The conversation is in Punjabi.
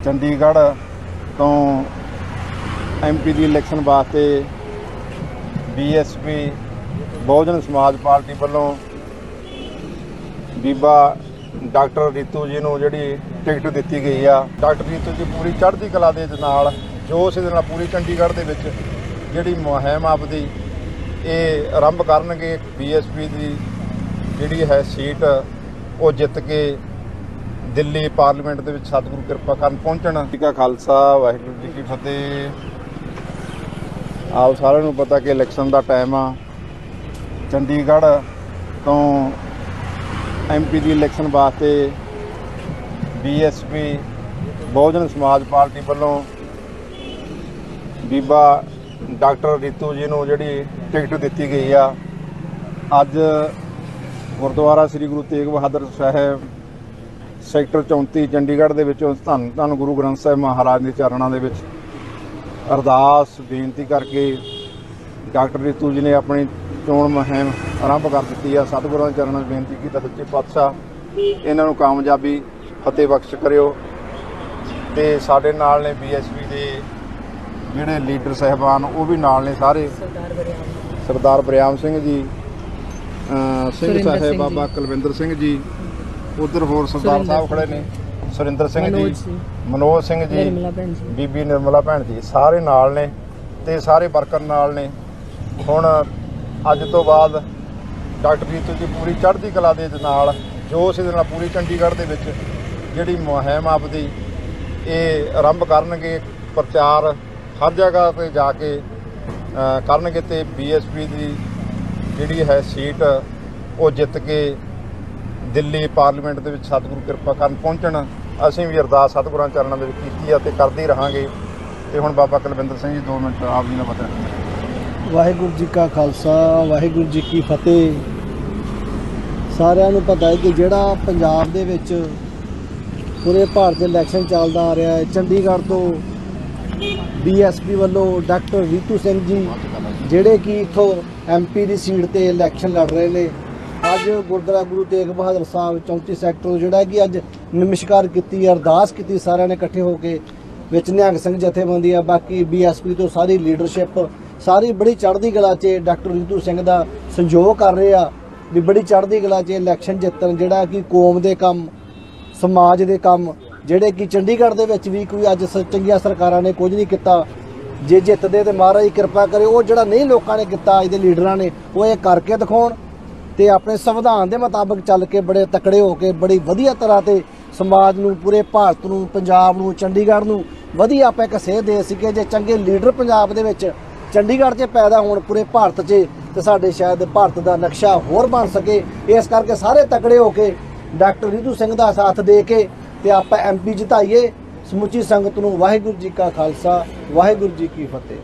ਚੰਡੀਗੜ੍ਹ ਤੋਂ ਐਮਪੀ ਦੀ ਇਲੈਕਸ਼ਨ ਵਾਸਤੇ ਬੀਐਸਪੀ ਬਹੁਜਨ ਸਮਾਜ ਪਾਰਟੀ ਵੱਲੋਂ ਬੀਬਾ ਡਾਕਟਰ ਰੀਤੂ ਜੀ ਨੂੰ ਜਿਹੜੀ ਟਿਕਟ ਦਿੱਤੀ ਗਈ ਆ, ਡਾਕਟਰ ਰੀਤੂ ਜੀ ਪੂਰੀ ਚੜ੍ਹਦੀ ਕਲਾ ਦੇ ਨਾਲ ਜੋਸ਼ ਦੇ ਨਾਲ ਪੂਰੀ ਚੰਡੀਗੜ੍ਹ ਦੇ ਵਿੱਚ ਜਿਹੜੀ ਮੁਹਿੰਮ ਆਪਦੀ ਇਹ ਆਰੰਭ ਕਰਨਗੇ ਬੀਐਸਪੀ ਦੀ ਜਿਹੜੀ ਹੈ ਸੀਟ, ਉਹ ਜਿੱਤ ਕੇ ਦਿੱਲੀ ਪਾਰਲੀਮੈਂਟ ਦੇ ਵਿੱਚ ਸਤਿਗੁਰੂ ਕਿਰਪਾ ਕਰਨ ਪਹੁੰਚਣ। ਜੀ ਕਾ ਖਾਲਸਾ, ਵਾਹਿਗੁਰੂ ਜੀ ਕੀ ਫਤਿਹ। ਆਪ ਸਾਰਿਆਂ ਨੂੰ ਪਤਾ ਕਿ ਇਲੈਕਸ਼ਨ ਦਾ ਟਾਈਮ ਆ। ਚੰਡੀਗੜ੍ਹ ਤੋਂ ਐਮਪੀ ਦੀ ਇਲੈਕਸ਼ਨ ਵਾਸਤੇ ਬੀਐਸਪੀ ਬਹੁਜਨ ਸਮਾਜ ਪਾਰਟੀ ਵੱਲੋਂ ਬੀਬਾ ਡਾਕਟਰ ਰੀਤੂ ਜੀ ਨੂੰ ਜਿਹੜੀ ਟਿਕਟ ਦਿੱਤੀ ਗਈ ਆ। ਅੱਜ ਗੁਰਦੁਆਰਾ ਸ੍ਰੀ ਗੁਰੂ ਤੇਗ ਬਹਾਦਰ ਸਾਹਿਬ ਸੈਕਟਰ 34 ਚੰਡੀਗੜ੍ਹ ਦੇ ਵਿੱਚੋਂ ਧੰਨ ਧੰਨ ਗੁਰੂ ਗ੍ਰੰਥ ਸਾਹਿਬ ਮਹਾਰਾਜ ਦੇ ਚਰਨਾਂ ਦੇ ਵਿੱਚ ਅਰਦਾਸ ਬੇਨਤੀ ਕਰਕੇ ਡਾਕਟਰ ਰੀਤੂ ਜੀ ਨੇ ਆਪਣੀ ਚੋਣ ਮੁਹਿੰਮ ਆਰੰਭ ਕਰ ਦਿੱਤੀ ਆ। ਸਤਿਗੁਰਾਂ ਦੇ ਚਰਨਾਂ 'ਚ ਬੇਨਤੀ ਕੀਤਾ ਸੱਚੇ ਪਾਤਸ਼ਾਹ ਇਹਨਾਂ ਨੂੰ ਕਾਮਯਾਬੀ ਫਤਿਹ ਬਖਸ਼ ਕਰਿਓ। ਤੇ ਸਾਡੇ ਨਾਲ ਨੇ ਬੀਐਸਪੀ ਦੇ ਜਿਹੜੇ ਲੀਡਰ ਸਹਿਬਾਨ ਉਹ ਵੀ ਨਾਲ ਨੇ ਸਾਰੇ। ਸਰਦਾਰ ਬਰਿਆਮ ਸਿੰਘ। ਜੀ ਸਿੰਘ ਸਾਹਿਬ ਬਾਬਾ ਕੁਲਵਿੰਦਰ ਸਿੰਘ ਜੀ ਉਧਰ ਹੋਰ ਸਰਦਾਰ ਸਾਹਿਬ ਖੜੇ ਨੇ ਸੁਰਿੰਦਰ ਸਿੰਘ ਮਨੋਜ ਜੀ ਸਿੰਘ। ਮਨੋਜ ਸਿੰਘ ਜੀ ਨਿਰਮਲਾ ਭੈਣ ਜੀ ਬੀਬੀ ਨਿਰਮਲਾ ਭੈਣ ਜੀ ਸਾਰੇ ਨਾਲ ਨੇ ਤੇ ਸਾਰੇ ਵਰਕਰ ਨਾਲ ਨੇ ਹੁਣ ਅੱਜ ਤੋਂ ਬਾਅਦ ਡਾਕਟਰ ਰੀਤੂ ਜੀ ਪੂਰੀ ਚੜ੍ਹਦੀ ਕਲਾ ਦੇ ਨਾਲ ਜੋਸ਼ ਦੇ ਨਾਲ ਪੂਰੀ ਚੰਡੀਗੜ੍ਹ ਦੇ ਵਿੱਚ ਜਿਹੜੀ ਮੁਹਿੰਮ ਆਪਦੀ ਇਹ ਆਰੰਭ ਕਰਨਗੇ ਪ੍ਰਚਾਰ ਹਰ ਜਗ੍ਹਾ ਤੇ ਜਾ ਕੇ ਅ, ਕਰਨਗੇ ਤੇ ਬੀਐਸਪੀ ਦੀ ਜਿਹੜੀ ਹੈ ਸੀਟ ਉਹ ਜਿੱਤ ਕੇ ਦਿੱਲੀ ਪਾਰਲੀਮੈਂਟ ਦੇ ਵਿੱਚ ਸਤਿਗੁਰੂ ਕਿਰਪਾ ਕਰਨ ਪਹੁੰਚਣ। ਅਸੀਂ ਵੀ ਅਰਦਾਸ ਸਤਿਗੁਰਾਂ ਚਰਨਾਂ ਦੇ ਵਿੱਚ ਕੀਤੀ ਆ ਤੇ ਕਰਦੇ ਰਹਾਂਗੇ। ਤੇ ਹੁਣ ਬਾਬਾ ਕੁਲਵਿੰਦਰ ਸਿੰਘ ਜੀ 2 ਮਿੰਟ ਆਪ ਜੀ ਨਾਲ ਪਤਾ ਵਾਹਿਗੁਰੂ ਜੀ ਕਾ ਖਾਲਸਾ, ਵਾਹਿਗੁਰੂ ਜੀ ਕੀ ਫਤਿਹ। ਸਾਰਿਆਂ ਨੂੰ ਪਤਾ ਹੈ ਕਿ ਜਿਹੜਾ ਪੰਜਾਬ ਦੇ ਵਿੱਚ ਪੂਰੇ ਭਾਰਤ ਦੇ ਇਲੈਕਸ਼ਨ ਚੱਲਦਾ ਆ ਰਿਹਾ ਹੈ, ਚੰਡੀਗੜ੍ਹ ਤੋਂ ਬੀਐਸਪੀ ਵੱਲੋਂ ਡਾਕਟਰ ਰੀਤੂ ਸਿੰਘ ਜੀ, ਜਿਹੜੇ ਕਿ ਇਥੋਂ ਐਮਪੀ ਦੀ ਸੀਟ ਤੇ ਇਲੈਕਸ਼ਨ ਲੜ ਰਹੇ ਨੇ। ਅੱਜ ਗੁਰਦੁਆਰਾ ਗੁਰੂ ਤੇਗ ਬਹਾਦਰ ਸਾਹਿਬ 34 ਸੈਕਟਰ ਤੋਂ ਜਿਹੜਾ ਕਿ ਅੱਜ ਨਮਸਕਾਰ ਕੀਤੀ, ਅਰਦਾਸ ਕੀਤੀ ਸਾਰਿਆਂ ਨੇ ਇਕੱਠੇ ਹੋ ਕੇ, ਵਿੱਚ ਨਿਹੰਗ ਸਿੰਘ ਜਥੇਬੰਦੀ ਆ, ਬਾਕੀ ਬੀਐਸਪੀ ਤੋਂ ਸਾਰੀ ਲੀਡਰਸ਼ਿਪ ਸਾਰੀ ਬੜੀ ਚੜ੍ਹਦੀ ਕਲਾ 'ਚ ਡਾਕਟਰ ਰੀਤੂ ਸਿੰਘ ਦਾ ਸੰਯੋਗ ਕਰ ਰਹੇ ਆ, ਵੀ ਬੜੀ ਚੜ੍ਹਦੀ ਕਲਾ 'ਚ ਇਲੈਕਸ਼ਨ ਜਿੱਤਣ, ਜਿਹੜਾ ਕਿ ਕੌਮ ਦੇ ਕੰਮ, ਸਮਾਜ ਦੇ ਕੰਮ, ਜਿਹੜੇ ਕਿ ਚੰਡੀਗੜ੍ਹ ਦੇ ਵਿੱਚ ਵੀ ਕੋਈ ਅੱਜ ਸ- ਚੰਗੀਆਂ ਸਰਕਾਰਾਂ ਨੇ ਕੁਝ ਨਹੀਂ ਕੀਤਾ, ਜੇ ਜਿੱਤਦੇ ਤੇ ਮਹਾਰਾਜ ਕਿਰਪਾ ਕਰੇ, ਉਹ ਜਿਹੜਾ ਨਹੀਂ ਲੋਕਾਂ ਨੇ ਕੀਤਾ, ਅੱਜ ਦੇ ਲੀਡਰਾਂ ਨੇ, ਉਹ ਇਹ ਕਰਕੇ ਦਿਖਾਉਣ। ਤੇ ਆਪਣੇ ਸੰਵਿਧਾਨ ਦੇ ਮੁਤਾਬਕ ਚੱਲ ਕੇ ਬੜੇ ਤਕੜੇ ਹੋ ਕੇ, ਬੜੀ ਵਧੀਆ ਤਰ੍ਹਾਂ ਤੇ ਸਮਾਜ ਨੂੰ, ਪੂਰੇ ਭਾਰਤ ਨੂੰ, ਪੰਜਾਬ ਨੂੰ, ਚੰਡੀਗੜ੍ਹ ਨੂੰ ਵਧੀਆ ਆਪਾਂ ਇੱਕ ਸੇਧ ਦੇ ਸਕੇ ਜੇ ਚੰਗੇ ਲੀਡਰ ਪੰਜਾਬ ਦੇ ਵਿੱਚ ਚੰਡੀਗੜ੍ਹ 'ਚ ਪੈਦਾ ਹੋਣ, ਪੂਰੇ ਭਾਰਤ 'ਚ, ਤੇ ਸਾਡੇ ਸ਼ਾਇਦ ਭਾਰਤ ਦਾ ਨਕਸ਼ਾ ਹੋਰ ਬਣ ਸਕੇ। ਇਸ ਕਰਕੇ ਸਾਰੇ ਤਕੜੇ ਹੋ ਕੇ ਡਾਕਟਰ ਰਿਧੂ ਸਿੰਘ ਦਾ ਸਾਥ ਦੇ ਕੇ ਤੇ ਆਪਾਂ ਐਮਪੀ ਜਿਤਾਈਏ। ਸਮੁੱਚੀ ਸੰਗਤ ਨੂੰ ਵਾਹਿਗੁਰੂ ਜੀ ਕਾ ਖਾਲਸਾ, ਵਾਹਿਗੁਰੂ ਜੀ ਕੀ ਫਤਿਹ।